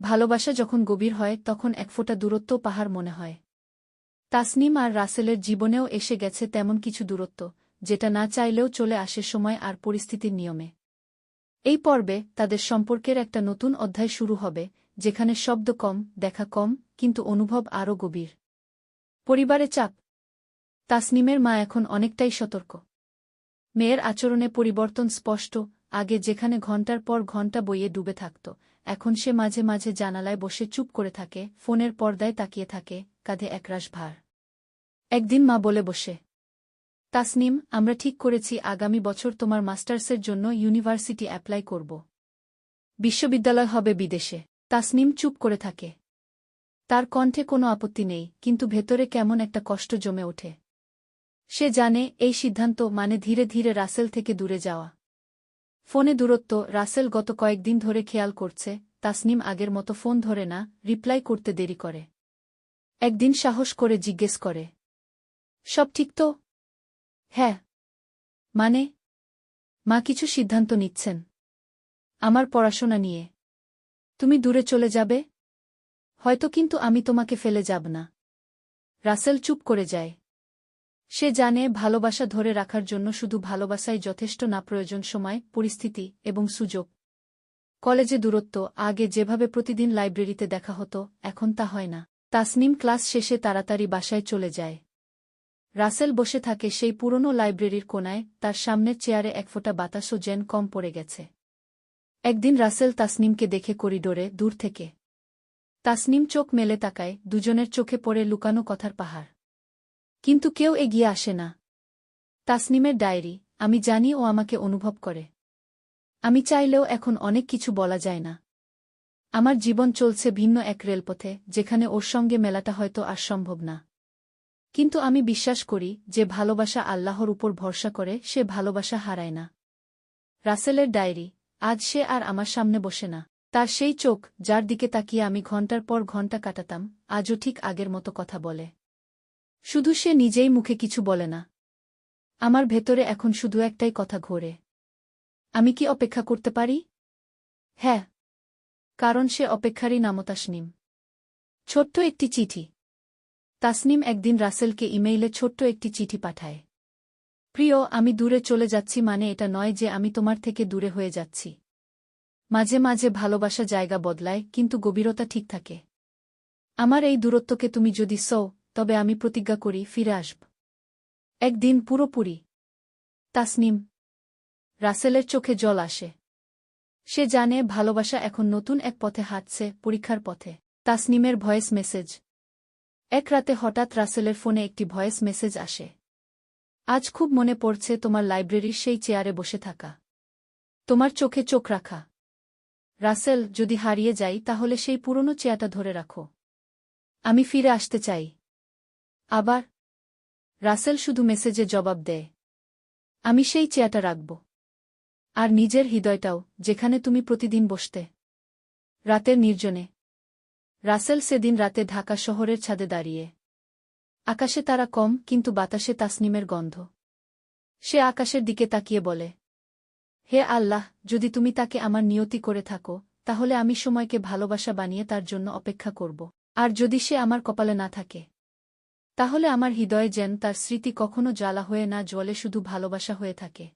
ভালোবাসা যখন গভীর হয়, তখন এক ফোঁটা দূরত্ব পাহাড় মনে হয়। তাসনিম আর রাসেলের জীবনেও এসে গেছে তেমন কিছু দূরত্ব, যেটা না চাইলেও চলে আসে সময় আর পরিস্থিতির নিয়মে। এই পর্বে তাদের সম্পর্কের একটা নতুন অধ্যায় শুরু হবে, যেখানে শব্দ কম, দেখা কম, কিন্তু অনুভব আরও গভীর। পরিবারে চাপ। তাসনিমের মা এখন অনেকটাই সতর্ক। মেয়ের আচরণে পরিবর্তন স্পষ্ট, আগে যেখানে ঘণ্টার পর ঘণ্টা বইয়ে ডুবে থাকত এখন সে মাঝে মাঝে জানালায় বসে চুপ করে থাকে, ফোনের পর্দায় তাকিয়ে থাকে, কাঁধে একরাশ ভার। একদিন মা বলে বসে, তাসনিম, আমরা ঠিক করেছি, আগামী বছর তোমার মাস্টার্সের জন্য ইউনিভার্সিটি অ্যাপ্লাই করব। বিশ্ববিদ্যালয় হবে বিদেশে। তাসনিম চুপ করে থাকে। তার কণ্ঠে কোনো আপত্তি নেই, কিন্তু ভেতরে কেমন একটা কষ্ট জমে ওঠে। সে জানে, এই সিদ্ধান্ত মানে ধীরে ধীরে রাসেল থেকে দূরে যাওয়া। ফোনে দূরত্ব, রাসেল গত কয়েকদিন ধরে খেয়াল করছে, তাসনিম আগের মতো ফোন ধরে না, রিপ্লাই করতে দেরি করে। একদিন সাহস করে জিজ্ঞেস করে। সব ঠিক তো? হ্যাঁ। মানে? মা কিছু সিদ্ধান্ত নিচ্ছেন। আমার পড়াশোনা নিয়ে। তুমি দূরে চলে যাবে? হয়তো কিন্তু আমি তোমাকে ফেলে যাব না। রাসেল চুপ করে যায়। সে জানে ভালোবাসা ধরে রাখার জন্য শুধু ভালোবাসাই যথেষ্ট না প্রয়োজন সময়, পরিস্থিতি এবং সুযোগ। কলেজে দূরত্ব, আগে যেভাবে প্রতিদিন লাইব্রেরিতে দেখা হতো, এখন তা হয় না। তাসনিম ক্লাস শেষে তাড়াতাড়ি বাসায় চলে যায়। রাসেল বসে থাকে সেই পুরনো লাইব্রেরির কোনায় তার সামনের চেয়ারে এক ফোঁটা বাতাসও যেন কম পড়ে গেছে। একদিন রাসেল তাসনিমকে দেখে করিডোরে, দূর থেকে। তাসনিম চোখ মেলে তাকায়, দুজনের চোখে পড়ে লুকানো কথার পাহাড়। কিন্তু কেউ এগিয়ে আসে না। তাসনিমের ডায়েরি, আমি জানি ও আমাকে অনুভব করে। আমি চাইলেও এখন অনেক কিছু বলা যায় না। আমার জীবন চলছে ভিন্ন এক রেলপথে, যেখানে ওর সঙ্গে মেলাটা হয়তো আর সম্ভব না। কিন্তু আমি বিশ্বাস করি, যে ভালোবাসা আল্লাহর উপর ভরসা করে, সে ভালোবাসা হারায় না। রাসেলের ডায়েরি, আজ সে আর আমার সামনে বসে না। তার সেই চোখ, যার দিকে তাকিয়ে আমি ঘণ্টার পর ঘণ্টা কাটাতাম, আজও ঠিক আগের মতো কথা বলে। শুধু সে নিজেই মুখে কিছু বলে না। আমার ভেতরে এখন শুধু একটাই কথা ঘোরে। আমি কি অপেক্ষা করতে পারি? হ্যাঁ। কারণ সে অপেক্ষারই নাম তাসনিম। ছোট্ট একটি চিঠি। তাসনিম একদিন রাসেলকে ইমেইলে ছোট্ট একটি চিঠি পাঠায়। প্রিয়, আমি দূরে চলে যাচ্ছি মানে এটা নয় যে আমি তোমার থেকে দূরে হয়ে যাচ্ছি। মাঝে মাঝে ভালোবাসা জায়গা বদলায়, কিন্তু গভীরতা ঠিক থাকে। আমার এই দূরত্বকে তুমি যদি সও তবে আমি প্রতিজ্ঞা করি, ফিরে আসব। একদিন পুরোপুরি। তাসনিম, রাসেলের চোখে জল আসে। সে জানে ভালোবাসা এখন নতুন এক পথে হাঁটছে, পরীক্ষার পথে। তাসনিমের ভয়েস মেসেজ। এক রাতে হঠাৎ রাসেলের ফোনে একটি ভয়েস মেসেজ আসে। আজ খুব মনে পড়ছে তোমার লাইব্রেরির সেই চেয়ারে বসে থাকা। তোমার চোখে চোখ রাখা। রাসেল, যদি হারিয়ে যাই তাহলে সেই পুরনো চেয়ারটা ধরে রাখো। আমি ফিরে আসতে চাই। আবার, রাসেল শুধু মেসেজে জবাব দেয়, আমি সেই চেয়ারটা রাখব। আর নিজের হৃদয়টাও, যেখানে তুমি প্রতিদিন বসতে, রাতের নির্জনে। রাসেল সেদিন রাতে ঢাকা শহরের ছাদে দাঁড়িয়ে, আকাশে তারা কম, কিন্তু বাতাসে তাসনিমের গন্ধ। সে আকাশের দিকে তাকিয়ে বলে, হে আল্লাহ, যদি তুমি তাকে আমার নিয়তি করে থাকো, তাহলে আমি সময়কে ভালোবাসা বানিয়ে তার জন্য অপেক্ষা করব। আর যদি সে আমার কপালে না থাকে তাহলে আমার হৃদয়ে যেন তার স্মৃতি কখনো জ্বালা হয়ে না জলে শুধু ভালোবাসা হয়ে থাকে।